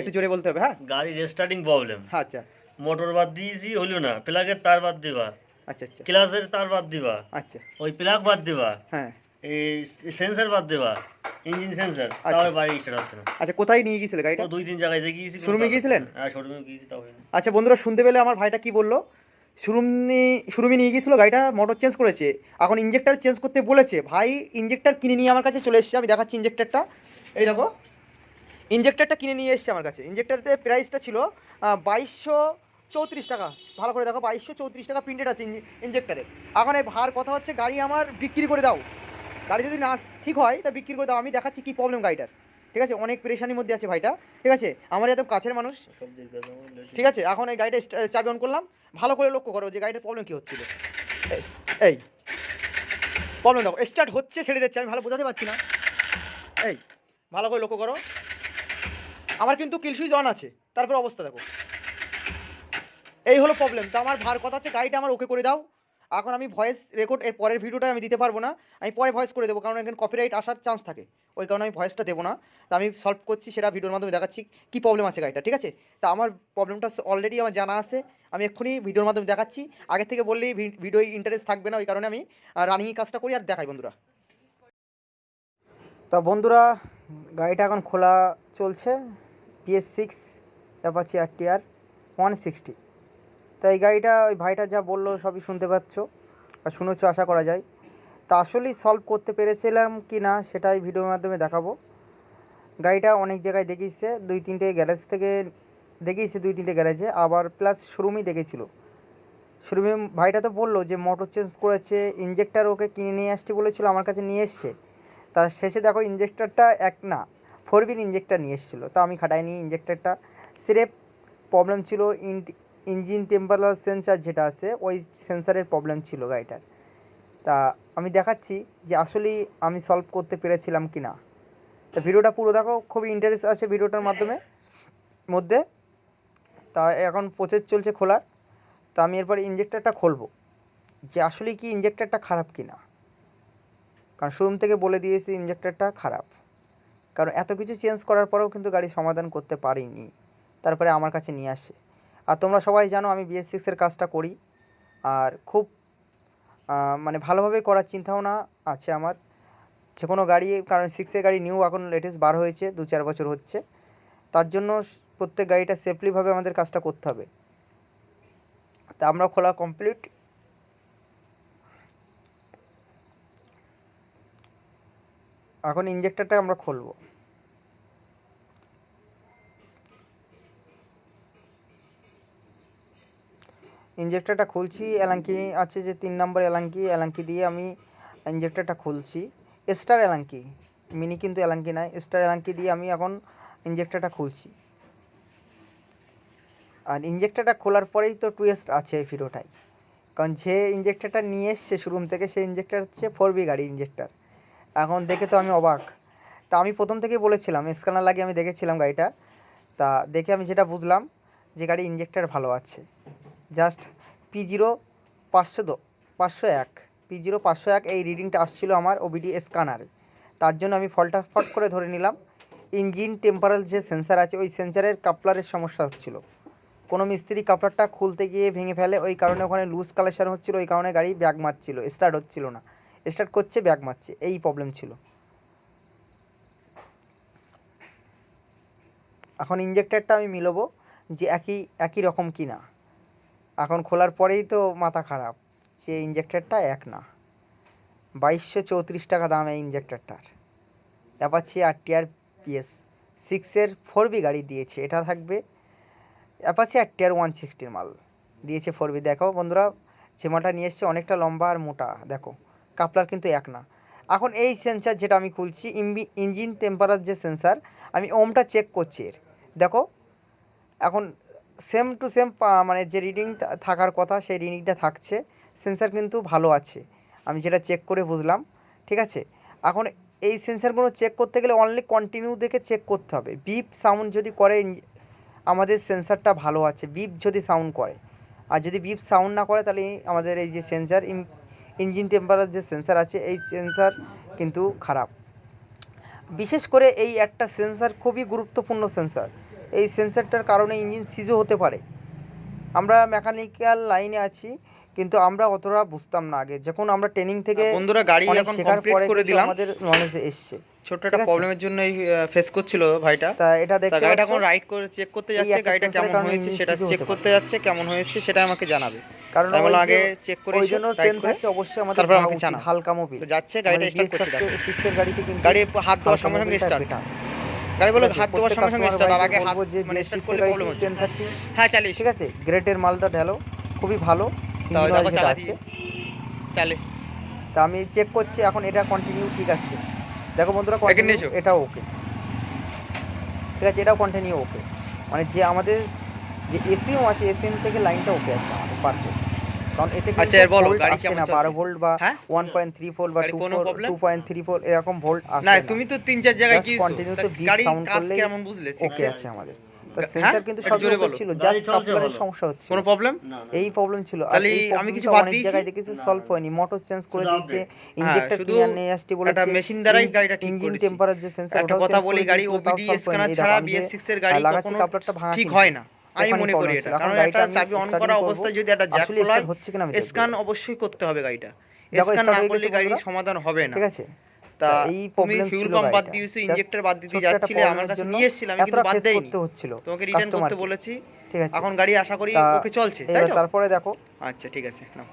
একটু জোরে বলতে হবে হ্যাঁ? গাড়ি রেস্টার্টিং প্রবলেম হ্যাঁ আচ্ছা। মোটর বাদ দিয়েছি হলো না। প্লাগের তার বাদ দিবা। আচ্ছা আচ্ছা। ক্লাসের তার বাদ দিবা। আচ্ছা। ওই প্লাগ বাদ দিবা। হ্যাঁ। এই সেন্সার বাদ দিবা। ইঞ্জিন সেন্সার আচ্ছা। বাড়ি স্টার্ট হচ্ছে না। আচ্ছা কোথায় নিয়ে গিয়েছিলে গাড়িটা? দুই তিন জায়গায় দেখিয়েছি কোনো শোরুমে গিয়েছিলেন? হ্যাঁ শোরুমে গিয়েছি তাও আচ্ছা বন্ধুরা শুনতে পেলে আমার ভাইটা কি বলল? শোরুমনি শোরুমে নিয়ে গিয়েছিল গাড়িটা মোটর চেঞ্জ করেছে। এখন ইঞ্জেক্টর চেঞ্জ করতে বলেছে ভাই ইঞ্জেক্টর কিনে নিয়ে আমার কাছে চলে এসেছে আমি দেখাচ্ছি ইঞ্জেক্টারটা এই দেখো। ইঞ্জেক্টরটা কিনে নিয়ে এসেছে আমার কাছে। ইঞ্জেক্টরের প্রাইসটা ছিল বাইশশো চৌত্রিশ টাকা। ভালো করে দেখো, বাইশশো চৌত্রিশ টাকা প্রিন্টেড আছে ইঞ্জেক্টরে এখন এই ভার কথা হচ্ছে, গাড়ি আমার বিক্রি করে দাও। গাড়ি যদি না ঠিক হয়, তা বিক্রি করে দাও। আমি দেখাচ্ছি কী প্রবলেম গাড়িটার। ঠিক আছে? অনেক পেরেশানির মধ্যে আছে ভাইটা। ঠিক আছে? আমার একদম কাছের মানুষ। ঠিক। আছে? এখন এই গাড়িটা চাবি অন করলাম। ভালো করে লক্ষ্য করো যে গাড়িটার প্রবলেম কী হচ্ছিল। এই প্রবলেম দেখো স্টার্ট হচ্ছে, ছেড়ে দিচ্ছে। আমি ভালো বোঝাতে পারছি না। এই, ভালো করে লক্ষ্য করো। আমার কিন্তু কিল সুইচ অন আছে। তারপর অবস্থা দেখো। এই হলো প্রবলেম তো আমার ভার কথা হচ্ছে, গাড়িটা আমার ওকে করে দাও। এখন আমি ভয়েস রেকর্ড এর পরের ভিডিওটা আমি দিতে পারব না। আমি পরে ভয়েস করে দেবো, কারণ এখানে কপিরাইট আসার চান্স থাকে। ওই কারণে আমি ভয়েসটা দেবো না। তো আমি সলভ করছি সেটা ভিডিওর মাধ্যমে দেখাচ্ছি কী প্রবলেম আছে গাড়িটা, ঠিক আছে? তা আমার প্রবলেমটা অলরেডি আমার জানা আছে। আমি এক্ষুনি ভিডিওর মাধ্যমে দেখাচ্ছি। আগে থেকে বললেই ভিডিও ইন্টারেস্ট থাকবে না, ওই কারণে আমি রানিংয়ে কাজটা করি আর দেখাই বন্ধুরা। তা বন্ধুরা, গাড়িটা এখন খোলা চলছে। PS six Apache R TR one sixty তা এই গাড়িটা, ওই ভাইটা যা বলল সবই শুনতে পাচ্ছ আর শুনেছো, আশা করা যায়। তা আসলেই সলভ করতে পেরেছিলাম কি না, সেটাই ভিডিওর মাধ্যমে দেখাবো। গাড়িটা অনেক জায়গায় দেখিয়েছে, দুই তিনটে গ্যারেজ থেকে দেখিয়েছে, দুই তিনটে গ্যারেজে আবার প্লাস শোরুমেই দেখেছিল। শোরুমে ভাইটা তো বলল যে মোটর চেঞ্জ করেছে ইঞ্জেক্টার ওকে কিনে নিয়ে আসতে বলেছিল, আমার কাছে নিয়ে এসছে। তার শেষে দেখো ইঞ্জেক্টরটা এক না ফোর বিন ইঞ্জেক্টর নিয়ে এসেছিল। তা আমি খাটাইনি ইঞ্জেক্টরটা সিরেপ প্রবলেম ছিল ইঞ্জিন টেম্পারাল সেন্সার যেটা আছে, ওই সেন্সারের প্রবলেম ছিল গাড়িটার। তা আমি দেখাচ্ছি যে আসলেই আমি সলভ করতে পেরেছিলাম কি না। তা ভিডিওটা পুরো দেখো, খুবই ইন্টারেস্ট আছে ভিডিওটার মাধ্যমে, মধ্যে। তা এখন প্রসেস চলছে খোলার। তা আমি এরপর ইঞ্জেক্টরটা খুলবো। যে আসলেই কি ইঞ্জেক্টরটা খারাপ কি না? কারণ শোরুম থেকে বলে দিয়েছি ইঞ্জেক্টরটা খারাপ। কারণ এত কিছু চেঞ্জ করার পরেও কিন্তু গাড়ি সমাধান করতে পারিনি। তারপরে আমার কাছে নিয়ে আসে। আর তোমরা সবাই জানো আমি বিএস সিক্সের কাজটা করি। আর খুব মানে ভালোভাবে করার চিন্তাভাবনা আছে আমার। যে কোনো গাড়ি, কারণ সিক্সের গাড়ি নিউ এখন লেটেস্ট বার হয়েছে, দু চার বছর হচ্ছে। তার জন্য প্রত্যেক গাড়িটা সেফলিভাবে আমাদের কাজটা করতে হবে। তা আমরা খোলা কমপ্লিট এখন ইঞ্জেক্টরটা আমরা খুলবো। ইঞ্জেক্টরটা খুলছি, এলাঙ্কি আছে যে তিন নম্বর এলাঙ্কি এলাঙ্কি দিয়ে আমি ইঞ্জেক্টরটা খুলছি। স্টার এলাঙ্কি মিনি কিন্তু এলাঙ্কি নাই স্টার এলাঙ্কি দিয়ে আমি এখন ইঞ্জেক্টরটা খুলছি। আর ইঞ্জেক্টরটা খোলার পরেই তো টুয়েস্ট আছে এই ভিডিওটাই কারণ যে ইঞ্জেক্টরটা নিয়ে এসছে শোরুম থেকে সেই ইঞ্জেক্টর হচ্ছে ফোর বি গাড়ি ইঞ্জেক্টর এখন দেখে তো আমি অবাক। তা আমি প্রথম থেকেই বলেছিলাম, স্ক্যানার লাগিয়ে আমি দেখেছিলাম গাড়িটা। তা দেখে আমি যেটা বুঝলাম, যে গাড়ি ইঞ্জেক্টর ভালো আছে। জাস্ট পি জিরো পাঁচশো দো পাঁচশো এক। পি জিরো পাঁচশো এক এই রিডিংটা আসছিল আমার ওবিডি স্ক্যানারে তার জন্য আমি ফলটা ফট করে ধরে নিলাম। ইঞ্জিন টেম্পারাল যে সেন্সার আছে, ওই সেন্সারের কাপলারের সমস্যা হচ্ছিল। কোনো মিস্ত্রি কাপলারটা খুলতে গিয়ে ভেঙে ফেলে, ওই কারণে ওখানে লুজ কালেকশন হচ্ছিল, ওই কারণে গাড়ি ব্যাগ মারছিল স্টার্ট হচ্ছিল না। স্টার্ট করছে, ব্যাগ মারছে, এই প্রবলেম ছিল। এখন ইঞ্জেক্টরটা আমি মিলবো যে একই একই রকম কি না এখন খোলার পরেই তো মাথা খারাপ, যে ইঞ্জেক্টরটা এক না। বাইশশো চৌত্রিশ টাকা দাম এই ইঞ্জেক্টরটার অ্যাপাচি আর টিআর পিএস সিক্সের ফোর বি গাড়ি দিয়েছে, এটা থাকবে অ্যাপাচি আর টিআর ওয়ান সিক্সটির মাল। দিয়েছে ফোর বি দেখো বন্ধুরা চেমাটা নিয়ে এসছে, অনেকটা লম্বা আর মোটা, দেখো। কাপলার কিন্তু এক না। এখন এই সেন্সার যেটা আমি খুলছি ইম্বি ইঞ্জিন টেম্পারার যে সেন্সার আমি ওমটা চেক করছি এর। দেখো, এখন সেম টু সেম মানে যে রিডিং থাকার কথা, সেই রিডিংটা থাকছে। সেন্সার কিন্তু ভালো আছে। আমি যেটা চেক করে বুঝলাম, ঠিক আছে? এখন এই সেন্সারগুলো চেক করতে গেলে অনলি কন্টিনিউ দেখে চেক করতে হবে। বিপ সাউন্ড যদি করে আমাদের সেন্সারটা ভালো আছে। বিপ যদি সাউন্ড করে। আর যদি বিপ সাউন্ড না করে, তাহলে আমাদের এই যে সেন্সার ইঞ্জিন টেম্পারার যে সেন্সার আছে, এই সেন্সার কিন্তু খারাপ। বিশেষ করে এই একটা সেন্সার খুবই গুরুত্বপূর্ণ সেন্সার এই সেন্সারটার কারণে ইঞ্জিন সিজও হতে পারে। আমরা মেকানিক্যাল লাইনে আছি। কিন্তু আমরা অতটা বুঝতাম না আগে। যখন আমরা ট্রেনিং থেকে বন্ধুরা গাড়ি এখন কমপ্লিট করে দিলাম আমাদের নলেজে এসছে। ঠিক একটা প্রবলেমের জন্য এই ফেস করছিল ভাইটা। তা এটা দেখতে গাড়িটা এখন রাইড করে চেক করতে যাচ্ছে গাড়িটা কেমন হয়েছে সেটা চেক করতে যাচ্ছে কেমন হয়েছে সেটা আমাকে জানাবে। কারণ তাই আগে চেক করে ওই জন্য ট্রেন থাকতে অবশ্যই আমাদের তারপর জানা আমাকে জানাও। হালকা মোবিল তো যাচ্ছে গাড়িটা স্টার্ট করতে দেখো সিক্সের গাড়িতে কিন্তু গাড়ি হাত দেওয়ার সঙ্গে সঙ্গে স্টার্ট। গাড়ি বলো হাত দেওয়ার সঙ্গে সঙ্গে স্টার্ট আর আগে হাত মানে স্টার্ট করলে প্রবলেম হচ্ছে হ্যাঁ চালিস ঠিক আছে গ্রেটের মালটা ঢেলো খুবই ভালো। চালা। তা আমি চেক করছি এখন এটা কন্টিনিউ ঠিক আছে। দেখো বন্ধুরা কন্টিনিউ এটাও ওকে ঠিক আছে এটাও কন্টিনিউ ওকে মানে যে আমাদের যে এসিএম আছে এসিএম থেকে লাইনটা ওকে আছে আমাদের পারফেক্ট কারণ এতে আচ্ছা, বলো, গাড়ি কেমন চলছে? বারো ভোল্ট বা হ্যাঁ? ওয়ান পয়েন্ট থ্রি ফোর বা গাড়ি টু কোনো four problem? Two point three four এরকম ভোল্ট আসে না। তুমি তো তিন চার জায়গায় গিয়েছো। continue তা তো beat গাড়ি কাজ কেমন বুঝলে? ওকে আছে আমাদের। হ্যাঁ? সেন্সার কিন্তু সব জোরে ছিল জাস্ট ভালো। সমস্যা হচ্ছে কোনো প্রবলেম এই প্রবলেম ছিল। আর তাহলে এই আমি কিছু বাদ দিয়েছি? জায়গায় দেখেছি সলভ হয়নি মোটর চেঞ্জ করে দিয়েছে ইনজেক্টর ক্লিয়ার আসতে বলেছে। একটা মেশিন দ্বারাই গাড়িটা ঠিক ইঞ্জিন টেম্পারেচার যে সেন্সর একটা কথা বলি গাড়ি ওবিডি স্ক্যানার ছাড়া বিএস6 এর গাড়ি কখনো কাপলারটা ভাঙা ঠিক হয় না। আমি মনে করি এটা। কারণ একটা চাবি অন করা অবস্থায় যদি একটা জ্যাক start হচ্ছে কিনা স্ক্যান অবশ্যই করতে হবে গাড়িটা। স্ক্যান না করলে গাড়ির সমাধান হবে না। ঠিক আছে? তা এই তুমি ফিউল পাম্প বাদ। দিয়েছ ইনজেক্টর বাদ দিতে যাচ্ছিলে আমার কাছে নিয়ে এসেছিলাম আমি কিন্তু বাদ দেইনি। তোমাকে রিটার্ন করতে বলেছি। ঠিক আছে। এখন গাড়ি আশা করি ওকে চলছে তাই তো? তারপরে দেখো। আচ্ছা ঠিক আছে নাও।